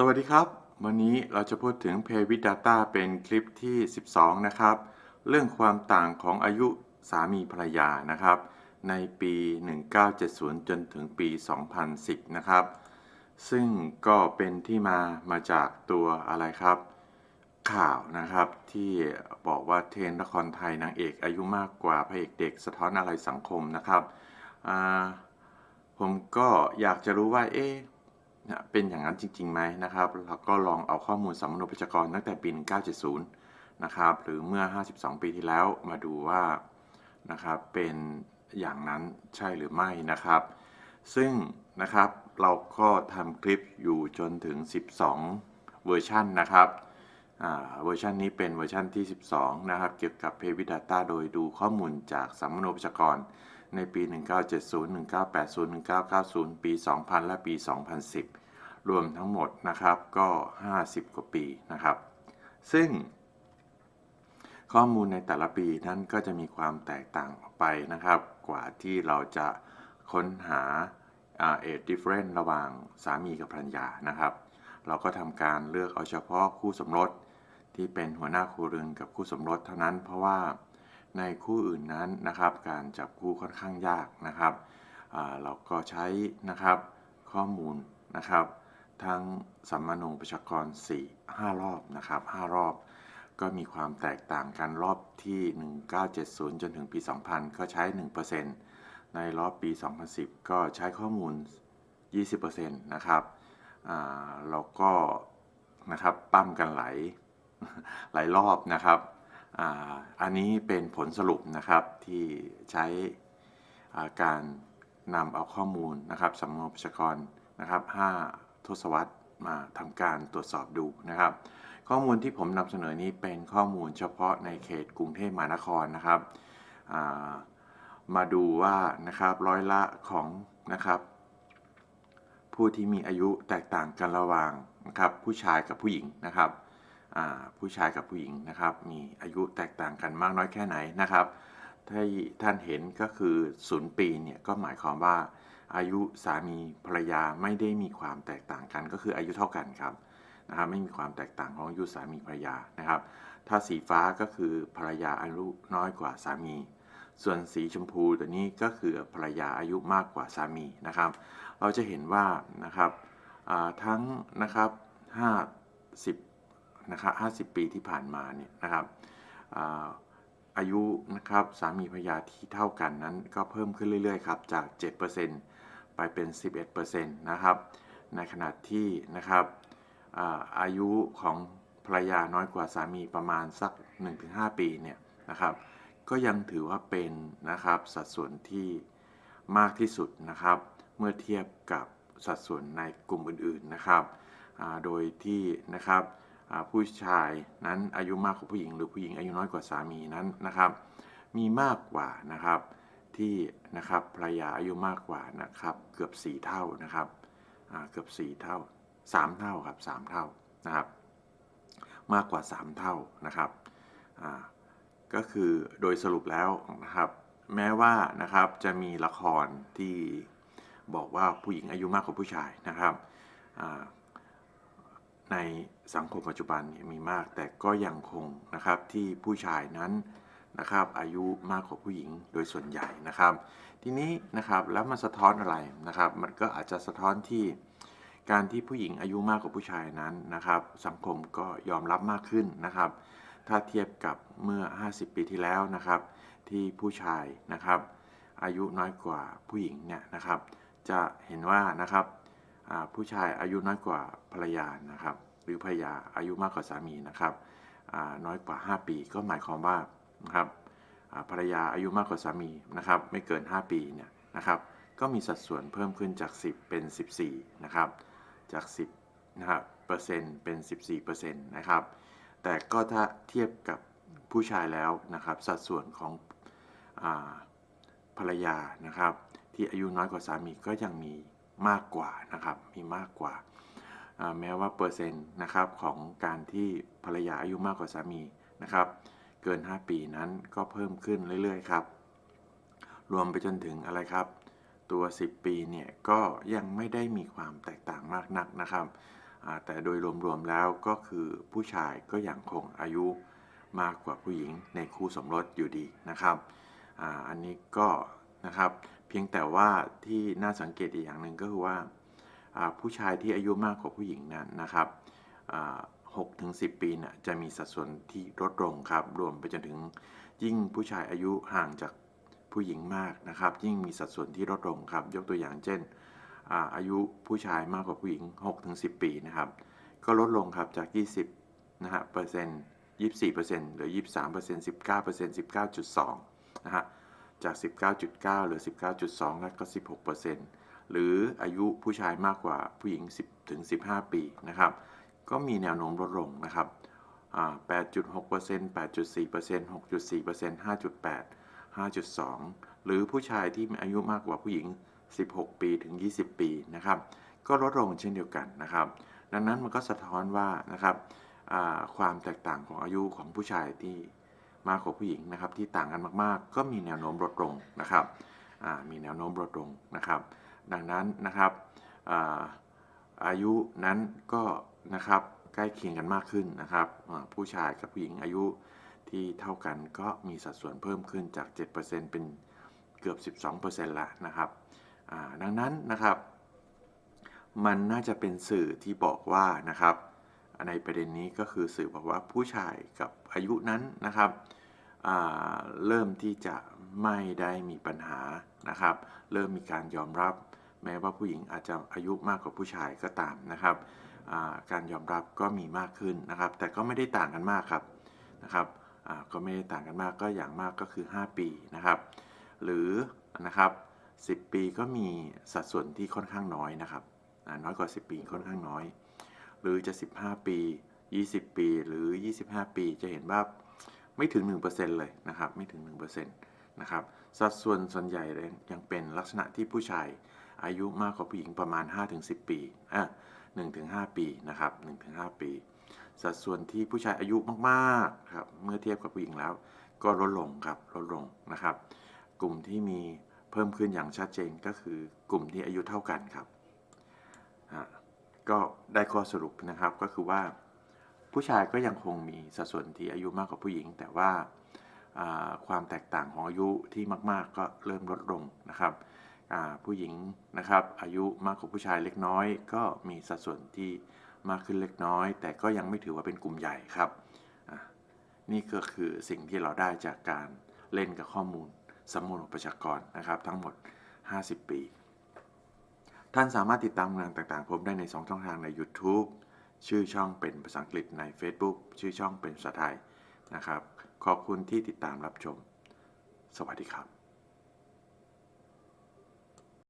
สวัสดีครับ วันนี้เราจะพูดถึง Pay with Data เป็นคลิปที่ 12 นะครับ เรื่องความต่างของอายุสามีภรรยานะครับ ในปี 1970 จนถึงปี 2010 นะครับ ซึ่งก็เป็นที่มามาจากตัวอะไรครับ ข่าวนะครับที่บอกว่าเทรนละครไทยนางเอกอายุมากกว่าพระเอกเด็กสะท้อนอะไรสังคมนะครับ ผมก็อยากจะรู้ว่าเอ๊ะ นะเป็นอย่างนั้นจริงๆไหมนะครับเราก็ลองเอาข้อมูลสำนวนประชากรตั้งแต่ปี 1970 นะครับ หรือเมื่อ 52 ปีที่แล้วมาดูว่านะครับเป็นอย่างนั้นใช่หรือไม่นะครับ ซึ่งนะครับเราก็ทำคลิปอยู่จนถึง 12 เวอร์ชันนะครับเวอร์ชันนี้เป็นเวอร์ชันที่ 12 นะครับ เกี่ยวกับ p a y w i t Data โดยดูข้อมูลจากสัมมโนประชากร ในปี 1970 1980 1990 ปี 2000 และปี 2010 รวมทั้งหมดนะครับก็ 50 กว่าปีนะครับ ซึ่ง ข้อมูลในแต่ละปีนั้นก็จะมีความแตกต่างออกไปนะครับ กว่าที่เราจะค้นหาเอทดิฟเฟรนระหว่างสามีกับภรรยานะครับ เราก็ทำการเลือกเอาเฉพาะคู่สมรสที่เป็นหัวหน้าครัวเรือนกับคู่สมรสเท่านั้นเพราะว่า ในคู่อื่นนั้นนะครับ การจับคู่ค่อนข้างยากนะครับเราก็ใช้นะครับข้อมูลนะครับ ทั้งสัมมโนประชากร 4 5 รอบนะครับ 5 รอบ ก็มีความแตกต่างกันรอบที่ 1970 จนถึงปี 2000 ก็ใช้ 1%ในรอบปี 2010 ก็ใช้ข้อมูล 20%นะครับเราก็นะครับปั้มกันหลายหลายรอบนะครับ อันนี้เป็นผลสรุปนะครับที่ใช้การนำเอาข้อมูลนะครับสำนวนประชากรนะครับ5ทศวรรษมาทำการตรวจสอบดูนะครับ ข้อมูลที่ผมนำเสนอนี้เป็นข้อมูลเฉพาะในเขตกรุงเทพมหานครนะครับามาดูว่านะครับร้อยละของนะครับผู้ที่มีอายุแตกต่างกันระหว่างนะครับผู้ชายกับผู้หญิงนะครับ ผู้ชายกับผู้หญิงนะครับ มีอายุแตกต่างกันมากน้อยแค่ไหนนะครับที่ท่านเห็นก็คือศูนย์ปีเนี่ยก็หมายความว่า อายุสามีภรรยาไม่ได้มีความแตกต่างกัน ก็คืออายุเท่ากันครับนะครับไม่มีความแตกต่างของอายุสามีภรรยานะครับ ถ้าสีฟ้าก็คือภรรยาอายุน้อยกว่าสามี ส่วนสีชมพูตัวนี้ก็คือภรรยาอายุมากกว่าสามีนะครับ เราจะเห็นว่านะครับทั้งนะครับ50 นะครับ 50 ปีที่ผ่านมาเนี่ยนะครับอายุนะครับสามีภรรยาที่เท่ากันนั้นก็เพิ่มขึ้นเรื่อยๆครับจาก 7%ไปเป็น 11%นะครับในขณะที่นะครับอายุของภรรยาน้อยกว่าสามีประมาณสัก 1-5 ปีเนี่ยนะครับก็ยังถือว่าเป็นนะครับสัดส่วนที่มากที่สุดนะครับเมื่อเทียบกับสัดส่วนในกลุ่มอื่นๆนะครับโดยที่นะครับ ผู้ชายนั้นอายุมากกว่าผู้หญิง หรือผู้หญิงอายุน้อยกว่าสามีนั้นนะครับ มีมากกว่านะครับที่นะครับภรรยาอายุมากกว่านะครับ เกือบ 4 เท่านะครับเกือบ 4 เท่า 3 เท่าครับ 3 เท่านะครับ มากกว่า 3 เท่านะครับก็คือโดยสรุปแล้วนะครับ แม้ว่านะครับจะมีละครที่บอกว่าผู้หญิงอายุมากกว่าผู้ชายนะครับ ในสังคมปัจจุบันเนี่ยมีมากแต่ก็ยังคงนะครับที่ผู้ชายนั้นนะครับอายุมากกว่าผู้หญิงโดยส่วนใหญ่นะครับ ทีนี้นะครับแล้วมันสะท้อนอะไรนะครับ มันก็อาจจะสะท้อนที่การที่ผู้หญิงอายุมากกว่าผู้ชายนั้นนะครับ สังคมก็ยอมรับมากขึ้นนะครับ ถ้าเทียบกับเมื่อ 50 ปีที่แล้วนะครับ ที่ผู้ชายนะครับ อายุน้อยกว่าผู้หญิงเนี่ยนะครับ จะเห็นว่านะครับ ผู้ชายอายุน้อยกว่าภรรยานะครับ หรือภรรยาอายุมากกว่าสามีนะครับน้อยกว่า 5 ปีก็หมายความว่านะครับภรรยาอายุมากกว่าสามีนะครับไม่เกิน 5 ปีเนี่ยนะครับก็มีสัดส่วนเพิ่มขึ้นจาก 10 เป็น 14นะครับจาก 10นะครับเปอร์เซ็นต์เป็น 14เปอร์เซ็นต์นะครับแต่ก็ถ้าเทียบกับผู้ชายแล้วนะครับสัดส่วนของอภรรยานะครับที่อายุน้อยกว่าสามีก็ยังมี มากกว่านะครับ มีมากกว่า แม้ว่าเปอร์เซ็นต์นะครับของการที่ภรรยาอายุมากกว่าสามีนะครับ เกิน 5 ปีนั้นก็เพิ่มขึ้นเรื่อยๆครับ รวมไปจนถึงอะไรครับ ตัว 10 ปีเนี่ยก็ยังไม่ได้มีความแตกต่างมากนักนะครับ แต่โดยรวมๆแล้วก็คือผู้ชายก็ยังคงอายุมากกว่าผู้หญิงในคู่สมรสอยู่ดีนะครับออันนี้ก็นะครับ เพียงแต่ว่าที่น่าสังเกตอีกอย่างหนึ่งก็คือว่าผู้ชายที่อายุมากกว่าผู้หญิงนั้นนะครับอ่า6ถึง10ปีนี่ยจะมีสัดส่วนที่ลดลงครับ รวมไปจนถึงยิ่งผู้ชายอายุห่างจากผู้หญิงมากนะครับ ยิ่งมีสัดส่วนที่ลดลงครับ ยกตัวอย่างเช่นอาอายุผู้ชายมากกว่าผู้หญิง6ถึง10 ปีนะครับ ก็ลดลงครับจาก 20นะฮะเปอร์เซ็นต์24เปอร์เซ็นต์หลือ 23เปอร์เซ็นต์19เปอร์เซ็นต์19.2นะฮะ จาก 19.9 เหลือ 19.2แล้วก็ 16เปอร์เซ็นต์หรืออายุผู้ชายมากกว่าผู้หญิง 10ถึง15 ปีนะครับ ก็มีแนวโน้มลดลงนะครับ 8.6เปอร์เซ็นต์8.4เปอร์เซ็นต์6.4เปอร์เซ็นต์5.8 5.2 หรือผู้ชายที่มีอายุมากกว่าผู้หญิง 16 ปีถึง 20 ปีนะครับ ก็ลดลงเช่นเดียวกันนะครับ ดังนั้นมันก็สะท้อนว่านะครับความแตกต่างของอายุของผู้ชายที่ มากกว่าผู้หญิงนะครับที่ต่างกันมากๆ ก็มีแนวโน้มลดลงนะครับมีแนวโน้มลดลงนะครับ ดังนั้นนะครับอายุนั้นก็นะครับใกล้เคียงกันมากขึ้นนะครับผู้ชายกับผู้หญิงอายุที่เท่ากันก็มีสัดส่วนเพิ่มขึ้นจาก 7%เป็นเกือบ 12%ละนะครับดังนั้นนะครับ มันน่าจะเป็นสื่อที่บอกว่านะครับ ในประเด็นนี้ก็คือสื่อบอกว่าผู้ชายกับอายุนั้นนะครับเริ่มที่จะไม่ได้มีปัญหานะครับ เริ่มมีการยอมรับ แม้ว่าผู้หญิงอาจจะอายุมากกว่าผู้ชายก็ตามนะครับการยอมรับก็มีมากขึ้นนะครับ แต่ก็ไม่ได้ต่างกันมากครับนะครับก็ไม่ได้ต่างกันมากก็อย่างมากก็คือ 5 ปีนะครับ หรือนะครับ10 ปีก็มีสัดส่วนที่ค่อนข้างน้อยนะครับน้อยกว่า 10 ปีค่อนข้างน้อย หรือจะ 15 ปี 20 ปีหรือ 25 ปี จะเห็นว่าไม่ถึง 1%เลยนะครับไม่ถึง 1%นะครับสัดส่วนส่วนใหญ่ยังเป็นลักษณะที่ผู้ชายอายุมากกว่าผู้หญิงประมาณ 5-10 ปีอะ1-5 ปีนะครับ1-5 ปี สัดส่วนที่ผู้ชายอายุมากๆครับเมื่อเทียบกับผู้หญิงแล้ว ก็ลดลงครับลดลงนะครับ กลุ่มที่มีเพิ่มขึ้นอย่างชัดเจนก็คือกลุ่มที่อายุเท่ากันครับ ก็ได้ข้อสรุปนะครับก็คือว่า ผู้ชายก็ยังคงมีสัดส่วนที่อายุมากกว่าผู้หญิง แต่ว่าความแตกต่างของอายุที่มาก ๆ ก็เริ่มลดลงนะครับผู้หญิงนะครับอายุมากกว่าผู้ชายเล็กน้อย ก็มีสัดส่วนที่มากขึ้นเล็กน้อย แต่ก็ยังไม่ถือว่าเป็นกลุ่มใหญ่ครับนี่ก็คือสิ่งที่เราได้จากการเล่นกับข้อมูลสำนวนประชากรนะครับ ทั้งหมด 50 ปี ท่านสามารถติดตามงานต่างๆผมได้ใน 2 ช่องทางใน YouTube ชื่อช่องเป็นภาษาอังกฤษใน Facebook ชื่อช่องเป็นภาษาไทยนะครับ ขอบคุณที่ติดตามรับชม สวัสดีครับ